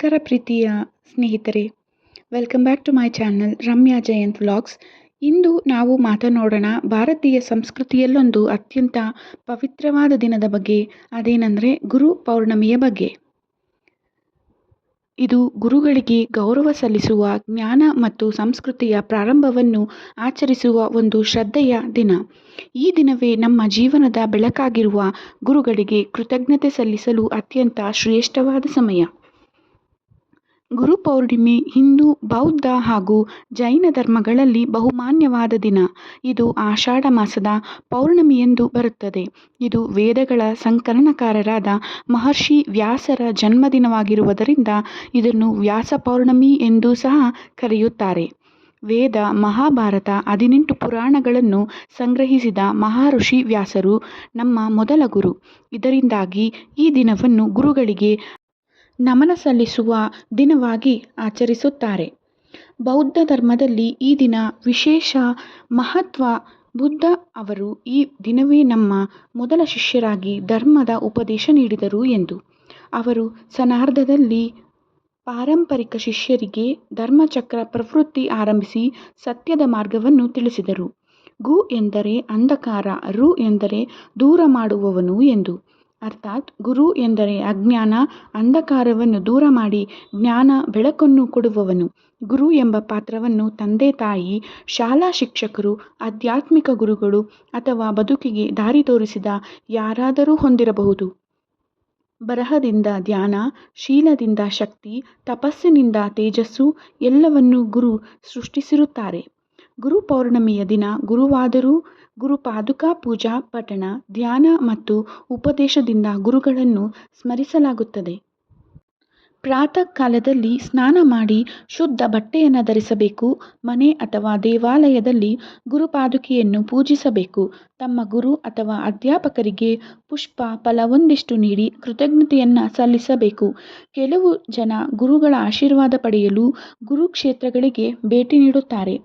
ನಮಸ್ಕಾರ ಪ್ರೀತಿಯ ಸ್ನೇಹಿತರೆ. Welcome back to my channel Ramya Jayanth vlogs ಇಂದು ನಾವು ಮಾತನಾಡೋಣ ಭಾರತೀಯ ಸಂಸ್ಕೃತಿಯಲ್ಲೊಂದು ಅತ್ಯಂತ ಪವಿತ್ರವಾದ ದಿನದ ಬಗ್ಗೆ, ಅದೇನೆಂದರೆ ಗುರು ಪೌರ್ಣಮಿಯ ಬಗ್ಗೆ. ಇದು ಗುರುಗಳಿಗೆ ಗೌರವ ಸಲ್ಲಿಸುವ ಜ್ಞಾನ ಮತ್ತು ಸಂಸ್ಕೃತಿಯ ಪ್ರಾರಂಭವನ್ನು ಆಚರಿಸುವ ಒಂದು ಶ್ರದ್ಧೆಯ ದಿನ. ಈ ದಿನವೇ ನಮ್ಮ ಜೀವನದ ಬೆಳಕಾಗಿರುವ ಗುರುಗಳಿಗೆ ಕೃತಜ್ಞತೆ ಸಲ್ಲಿಸಲು ಅತ್ಯಂತ ಶ್ರೇಷ್ಠವಾದ ಸಮಯ. ಗುರು ಪೌರ್ಣಿಮೆ ಹಿಂದೂ, ಬೌದ್ಧ ಹಾಗೂ ಜೈನ ಧರ್ಮಗಳಲ್ಲಿ ಬಹುಮಾನ್ಯವಾದ ದಿನ. ಇದು ಆಷಾಢ ಮಾಸದ ಪೌರ್ಣಮಿಯೆಂದು ಬರುತ್ತದೆ. ಇದು ವೇದಗಳ ಸಂಕಲನಕಾರರಾದ ಮಹರ್ಷಿ ವ್ಯಾಸರ ಜನ್ಮದಿನವಾಗಿರುವುದರಿಂದ ಇದನ್ನು ವ್ಯಾಸ ಪೌರ್ಣಮಿ ಎಂದೂ ಸಹ ಕರೆಯುತ್ತಾರೆ. ವೇದ ಮಹಾಭಾರತ ಹದಿನೆಂಟು ಪುರಾಣಗಳನ್ನು ಸಂಗ್ರಹಿಸಿದ ಮಹರ್ಷಿ ವ್ಯಾಸರು ನಮ್ಮ ಮೊದಲ ಗುರು. ಇದರಿಂದಾಗಿ ಈ ದಿನವನ್ನು ಗುರುಗಳಿಗೆ ನಮನ ಸಲ್ಲಿಸುವ ದಿನವಾಗಿ ಆಚರಿಸುತ್ತಾರೆ. ಬೌದ್ಧ ಧರ್ಮದಲ್ಲಿ ಈ ದಿನ ವಿಶೇಷ ಮಹತ್ವ ಬುದ್ಧ ಅವರು ಈ ದಿನವೇ ನಮ್ಮ ಮೊದಲ ಶಿಷ್ಯರಾಗಿ ಧರ್ಮದ ಉಪದೇಶ ನೀಡಿದರು ಎಂದು. ಅವರು ಸನಾರ್ಧದಲ್ಲಿ ಪಾರಂಪರಿಕ ಶಿಷ್ಯರಿಗೆ ಧರ್ಮಚಕ್ರ ಪ್ರವೃತ್ತಿ ಆರಂಭಿಸಿ ಸತ್ಯದ ಮಾರ್ಗವನ್ನು ತಿಳಿಸಿದರು. ಗು ಎಂದರೆ ಅಂಧಕಾರ, ರು ಎಂದರೆ ದೂರ ಮಾಡುವವನು ಎಂದು. ಅರ್ಥಾತ್ ಗುರು ಎಂದರೆ ಅಜ್ಞಾನ, ಅಂಧಕಾರವನ್ನು ದೂರ ಮಾಡಿ ಜ್ಞಾನ ಬೆಳಕನ್ನು ಕೊಡುವವನು. ಗುರು ಎಂಬ ಪಾತ್ರವನ್ನು ತಂದೆ ತಾಯಿ, ಶಾಲಾ ಶಿಕ್ಷಕರು, ಆಧ್ಯಾತ್ಮಿಕ ಗುರುಗಳು ಅಥವಾ ಬದುಕಿಗೆ ದಾರಿ ತೋರಿಸಿದ ಯಾರಾದರೂ ಹೊಂದಿರಬಹುದು. ಬರಹದಿಂದ ಧ್ಯಾನ, ಶೀಲದಿಂದ ಶಕ್ತಿ, ತಪಸ್ಸಿನಿಂದ ತೇಜಸ್ಸು ಎಲ್ಲವನ್ನೂ ಗುರು ಸೃಷ್ಟಿಸಿರುತ್ತಾರೆ. ಗುರು ಪೌರ್ಣಮಿಯ ದಿನ ಗುರುವಾದರೂ ಗುರುಪಾದುಕಾ ಪೂಜಾ ಪಠಣ ಧ್ಯಾನ ಮತ್ತು ಉಪದೇಶದಿಂದ ಗುರುಗಳನ್ನು ಸ್ಮರಿಸಲಾಗುತ್ತದೆ. ಪ್ರಾತಃ ಕಾಲದಲ್ಲಿ ಸ್ನಾನ ಮಾಡಿ ಶುದ್ಧ ಬಟ್ಟೆಯನ್ನು ಧರಿಸಬೇಕು, ಮನೆ ಅಥವಾ ದೇವಾಲಯದಲ್ಲಿ ಗುರುಪಾದುಕೆಯನ್ನು ಪೂಜಿಸಬೇಕು. ತಮ್ಮ ಗುರು ಅಥವಾ ಅಧ್ಯಾಪಕರಿಗೆ ಪುಷ್ಪ ಫಲವೊಂದಿಷ್ಟು ನೀಡಿ ಕೃತಜ್ಞತೆಯನ್ನು ಸಲ್ಲಿಸಬೇಕು. ಕೆಲವು ಜನ ಗುರುಗಳ ಆಶೀರ್ವಾದ ಪಡೆಯಲು ಗುರುಕ್ಷೇತ್ರಗಳಿಗೆ ಭೇಟಿ ನೀಡುತ್ತಾರೆ.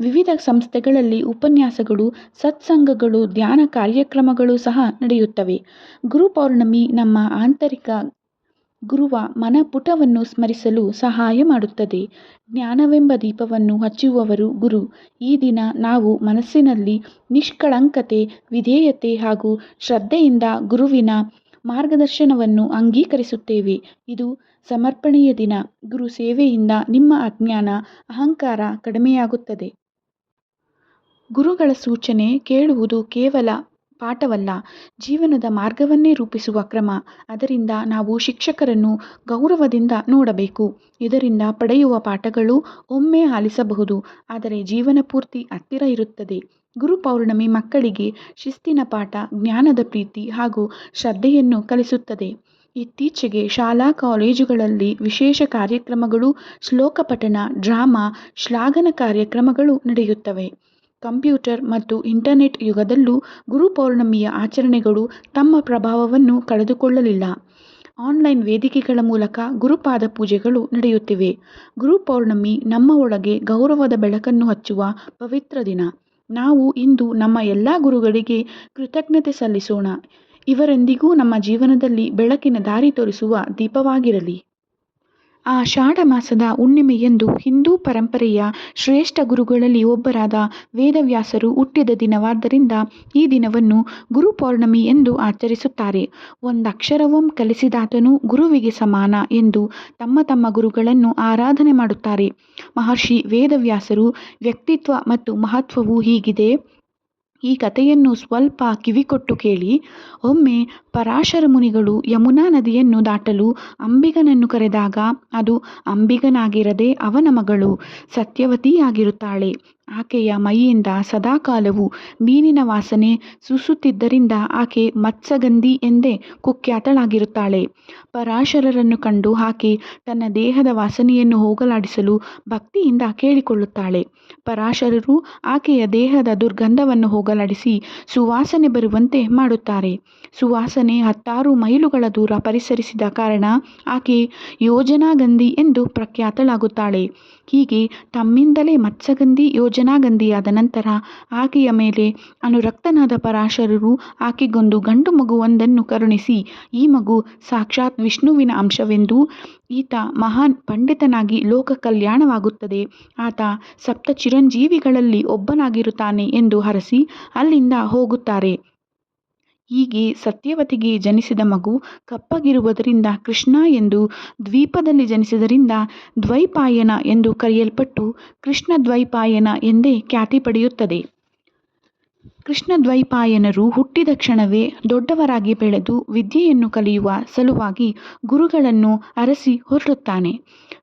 ವಿವಿಧ ಸಂಸ್ಥೆಗಳಲ್ಲಿ ಉಪನ್ಯಾಸಗಳು, ಸತ್ಸಂಗಗಳು, ಧ್ಯಾನ ಕಾರ್ಯಕ್ರಮಗಳು ಸಹ ನಡೆಯುತ್ತವೆ. ಗುರು ಪೌರ್ಣಮಿ ನಮ್ಮ ಆಂತರಿಕ ಗುರುವ ಮನಪುಟವನ್ನು ಸ್ಮರಿಸಲು ಸಹಾಯ ಮಾಡುತ್ತದೆ. ಜ್ಞಾನವೆಂಬ ದೀಪವನ್ನು ಹಚ್ಚುವವರು ಗುರು. ಈ ದಿನ ನಾವು ಮನಸ್ಸಿನಲ್ಲಿ ನಿಷ್ಕಳಂಕತೆ, ವಿಧೇಯತೆ ಹಾಗೂ ಶ್ರದ್ಧೆಯಿಂದ ಗುರುವಿನ ಮಾರ್ಗದರ್ಶನವನ್ನು ಅಂಗೀಕರಿಸುತ್ತೇವೆ. ಇದು ಸಮರ್ಪಣೆಯ ದಿನ. ಗುರು ಸೇವೆಯಿಂದ ನಿಮ್ಮ ಅಜ್ಞಾನ, ಅಹಂಕಾರ ಕಡಿಮೆಯಾಗುತ್ತದೆ. ಗುರುಗಳ ಸೂಚನೆ ಕೇಳುವುದು ಕೇವಲ ಪಾಠವಲ್ಲ, ಜೀವನದ ಮಾರ್ಗವನ್ನೇ ರೂಪಿಸುವ ಕ್ರಮ. ಅದರಿಂದ ನಾವು ಶಿಕ್ಷಕರನ್ನು ಗೌರವದಿಂದ ನೋಡಬೇಕು. ಇದರಿಂದ ಪಡೆಯುವ ಪಾಠಗಳು ಒಮ್ಮೆ ಆಲಿಸಬಹುದು, ಆದರೆ ಜೀವನ ಪೂರ್ತಿ ಹತ್ತಿರ ಇರುತ್ತದೆ. ಗುರು ಪೌರ್ಣಮಿ ಮಕ್ಕಳಿಗೆ ಶಿಸ್ತಿನ ಪಾಠ, ಜ್ಞಾನದ ಪ್ರೀತಿ ಹಾಗೂ ಶ್ರದ್ಧೆಯನ್ನು ಕಲಿಸುತ್ತದೆ. ಇತ್ತೀಚೆಗೆ ಶಾಲಾ ಕಾಲೇಜುಗಳಲ್ಲಿ ವಿಶೇಷ ಕಾರ್ಯಕ್ರಮಗಳು ಶ್ಲೋಕ ಪಠಣ ಡ್ರಾಮಾ, ಶ್ಲಾಘನ ಕಾರ್ಯಕ್ರಮಗಳು ನಡೆಯುತ್ತವೆ. ಕಂಪ್ಯೂಟರ್ ಮತ್ತು ಇಂಟರ್ನೆಟ್ ಯುಗದಲ್ಲೂ ಗುರು ಪೌರ್ಣಮಿಯ ಆಚರಣೆಗಳು ತಮ್ಮ ಪ್ರಭಾವವನ್ನು ಕಳೆದುಕೊಳ್ಳಲಿಲ್ಲ. ಆನ್ಲೈನ್ ವೇದಿಕೆಗಳ ಮೂಲಕ ಗುರುಪಾದ ಪೂಜೆಗಳು ನಡೆಯುತ್ತಿವೆ. ಗುರುಪೌರ್ಣಮಿ ನಮ್ಮ ಒಳಗೆ ಗೌರವದ ಬೆಳಕನ್ನು ಹಚ್ಚುವ ಪವಿತ್ರ ದಿನ. ನಾವು ಇಂದು ನಮ್ಮ ಎಲ್ಲ ಗುರುಗಳಿಗೆ ಕೃತಜ್ಞತೆ ಸಲ್ಲಿಸೋಣ. ಇವರೆಂದಿಗೂ ನಮ್ಮ ಜೀವನದಲ್ಲಿ ಬೆಳಕಿನ ದಾರಿ ತೋರಿಸುವ ದೀಪವಾಗಿರಲಿ. ಆಷಾಢ ಮಾಸದ ಹುಣ್ಣಿಮೆಯಂದು ಹಿಂದೂ ಪರಂಪರೆಯ ಶ್ರೇಷ್ಠ ಗುರುಗಳಲ್ಲಿ ಒಬ್ಬರಾದ ವೇದವ್ಯಾಸರು ಹುಟ್ಟಿದ ದಿನವಾದ್ದರಿಂದ ಈ ದಿನವನ್ನು ಗುರು ಪೌರ್ಣಮಿ ಎಂದು ಆಚರಿಸುತ್ತಾರೆ. ಒಂದಕ್ಷರವಂ ಕಲಿಸಿದಾತನು ಗುರುವಿಗೆ ಸಮಾನ ಎಂದು ತಮ್ಮ ತಮ್ಮ ಗುರುಗಳನ್ನು ಆರಾಧನೆ ಮಾಡುತ್ತಾರೆ. ಮಹರ್ಷಿ ವೇದವ್ಯಾಸರು ವ್ಯಕ್ತಿತ್ವ ಮತ್ತು ಮಹತ್ವವು ಹೀಗಿದೆ. ಈ ಕಥೆಯನ್ನು ಸ್ವಲ್ಪ ಕಿವಿಕೊಟ್ಟು ಕೇಳಿ. ಒಮ್ಮೆ ಪರಾಶರ ಮುನಿಗಳು ಯಮುನಾ ನದಿಯನ್ನು ದಾಟಲು ಅಂಬಿಗನನ್ನು ಕರೆದಾಗ ಅದು ಅಂಬಿಗನಾಗಿರದೆ ಅವನ ಮಗಳು ಸತ್ಯವತಿಯಾಗಿರುತ್ತಾಳೆ. ಆಕೆಯ ಮೈಯಿಂದ ಸದಾಕಾಲವು ಮೀನಿನ ವಾಸನೆ ಸುಸುತ್ತಿದ್ದರಿಂದ ಆಕೆ ಮತ್ಸಗಂಧಿ ಎಂದೇ ಕುಖ್ಯಾತಳಾಗಿರುತ್ತಾಳೆ. ಪರಾಶರರನ್ನು ಕಂಡು ಆಕೆ ತನ್ನ ದೇಹದ ವಾಸನೆಯನ್ನು ಹೋಗಲಾಡಿಸಲು ಭಕ್ತಿಯಿಂದ ಕೇಳಿಕೊಳ್ಳುತ್ತಾಳೆ. ಪರಾಶರರು ಆಕೆಯ ದೇಹದ ದುರ್ಗಂಧವನ್ನು ಹೋಗಲಾಡಿಸಿ ಸುವಾಸನೆ ಬರುವಂತೆ ಮಾಡುತ್ತಾರೆ. ಸುವಾಸನೆ ಹತ್ತಾರು ಮೈಲುಗಳ ದೂರ ಪರಿಸರಿಸಿದ ಕಾರಣ ಆಕೆ ಯೋಜನಾಗಂಧಿ ಎಂದು ಪ್ರಖ್ಯಾತಳಾಗುತ್ತಾಳೆ. ಹೀಗೆ ತಮ್ಮಿಂದಲೇ ಮತ್ಸಗಂಧಿ ಯೋಜನಾಗಂಧಿಯಾದ ನಂತರ ಆಕೆಯ ಮೇಲೆ ಅನುರಕ್ತನಾದ ಪರಾಶರರು ಆಕೆಗೊಂದು ಗಂಡು ಮಗುವೊಂದನ್ನು ಕರುಣಿಸಿ, ಈ ಮಗು ಸಾಕ್ಷಾತ್ ವಿಷ್ಣುವಿನ ಅಂಶವೆಂದು ಈತ ಮಹಾನ್ ಪಂಡಿತನಾಗಿ ಲೋಕ ಕಲ್ಯಾಣವಾಗುತ್ತದೆ ಆತ ಸಪ್ತ ಚಿರಂಜೀವಿಗಳಲ್ಲಿ ಒಬ್ಬನಾಗಿರುತ್ತಾನೆ ಎಂದು ಹರಸಿ ಅಲ್ಲಿಂದ ಹೋಗುತ್ತಾರೆ. ಹೀಗೆ ಸತ್ಯವತಿಗೆ ಜನಿಸಿದ ಮಗು ಕಪ್ಪಗಿರುವುದರಿಂದ ಕೃಷ್ಣ ಎಂದು ದ್ವೀಪದಲ್ಲಿ ಜನಿಸಿದರಿಂದ ದ್ವೈಪಾಯನ ಎಂದು ಕರೆಯಲ್ಪಟ್ಟು ಕೃಷ್ಣ ದ್ವೈಪಾಯನ ಎಂದೇ ಖ್ಯಾತಿ ಪಡೆಯುತ್ತದೆ. ಕೃಷ್ಣದ್ವೈಪಾಯನರು ಹುಟ್ಟಿದ ಕ್ಷಣವೇ ದೊಡ್ಡವರಾಗಿ ಬೆಳೆದು ವಿದ್ಯೆಯನ್ನು ಕಲಿಯುವ ಸಲುವಾಗಿ ಗುರುಗಳನ್ನು ಅರಸಿ ಹೊರಡುತ್ತಾನೆ.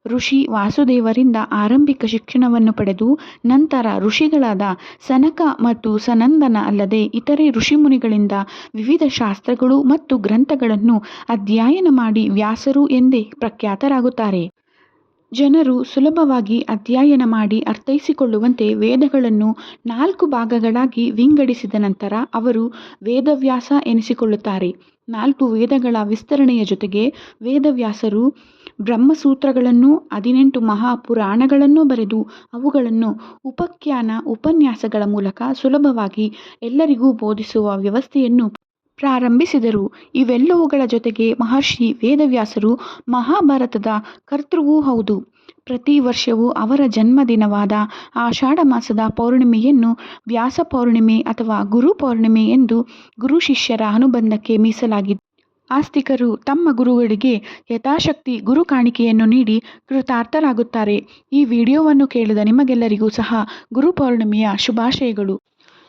ಋಷಿ ವಾಸುದೇವರಿಂದ ಆರಂಭಿಕ ಶಿಕ್ಷಣವನ್ನು ಪಡೆದು ನಂತರ ಋಷಿಗಳಾದ ಸನಕ ಮತ್ತು ಸನಂದನ ಅಲ್ಲದೆ ಇತರೆ ಋಷಿಮುನಿಗಳಿಂದ ವಿವಿಧ ಶಾಸ್ತ್ರಗಳು ಮತ್ತು ಗ್ರಂಥಗಳನ್ನು ಅಧ್ಯಯನ ಮಾಡಿ ವ್ಯಾಸರು ಎಂದೇ ಪ್ರಖ್ಯಾತರಾಗುತ್ತಾರೆ. ಜನರು ಸುಲಭವಾಗಿ ಅಧ್ಯಯನ ಮಾಡಿ ಅರ್ಥೈಸಿಕೊಳ್ಳುವಂತೆ ವೇದಗಳನ್ನು ನಾಲ್ಕು ಭಾಗಗಳಾಗಿ ವಿಂಗಡಿಸಿದ ನಂತರ ಅವರು ವೇದವ್ಯಾಸ ಎನಿಸಿಕೊಳ್ಳುತ್ತಾರೆ. ನಾಲ್ಕು ವೇದಗಳ ವಿಸ್ತರಣೆಯ ಜೊತೆಗೆ ವೇದವ್ಯಾಸರು ಬ್ರಹ್ಮಸೂತ್ರಗಳನ್ನು, ಹದಿನೆಂಟು ಮಹಾಪುರಾಣಗಳನ್ನು ಬರೆದು ಅವುಗಳನ್ನು ಉಪಖ್ಯಾನ ಉಪನ್ಯಾಸಗಳ ಮೂಲಕ ಸುಲಭವಾಗಿ ಎಲ್ಲರಿಗೂ ಬೋಧಿಸುವ ವ್ಯವಸ್ಥೆಯನ್ನು ಪ್ರಾರಂಭಿಸಿದರು. ಇವೆಲ್ಲವುಗಳ ಜೊತೆಗೆ ಮಹರ್ಷಿ ವೇದವ್ಯಾಸರು ಮಹಾಭಾರತದ ಕರ್ತೃವೂ ಹೌದು. ಪ್ರತಿ ವರ್ಷವೂ ಅವರ ಜನ್ಮದಿನವಾದ ಆಷಾಢ ಮಾಸದ ಪೌರ್ಣಿಮೆಯನ್ನು ವ್ಯಾಸ ಪೌರ್ಣಿಮೆ ಅಥವಾ ಗುರು ಪೌರ್ಣಿಮೆ ಎಂದು ಗುರು ಶಿಷ್ಯರ ಅನುಬಂಧಕ್ಕೆ ಮೀಸಲಾಗಿದೆ ಆಸ್ತಿಕರು ತಮ್ಮ ಗುರುಗಳಿಗೆ ಯಥಾಶಕ್ತಿ ಗುರು ಕಾಣಿಕೆಯನ್ನು ನೀಡಿ ಕೃತಾರ್ಥರಾಗುತ್ತಾರೆ. ಈ ವಿಡಿಯೋವನ್ನು ಕೇಳಿದ ನಿಮಗೆಲ್ಲರಿಗೂ ಸಹ ಗುರು ಪೌರ್ಣಿಮೆಯ ಶುಭಾಶಯಗಳು.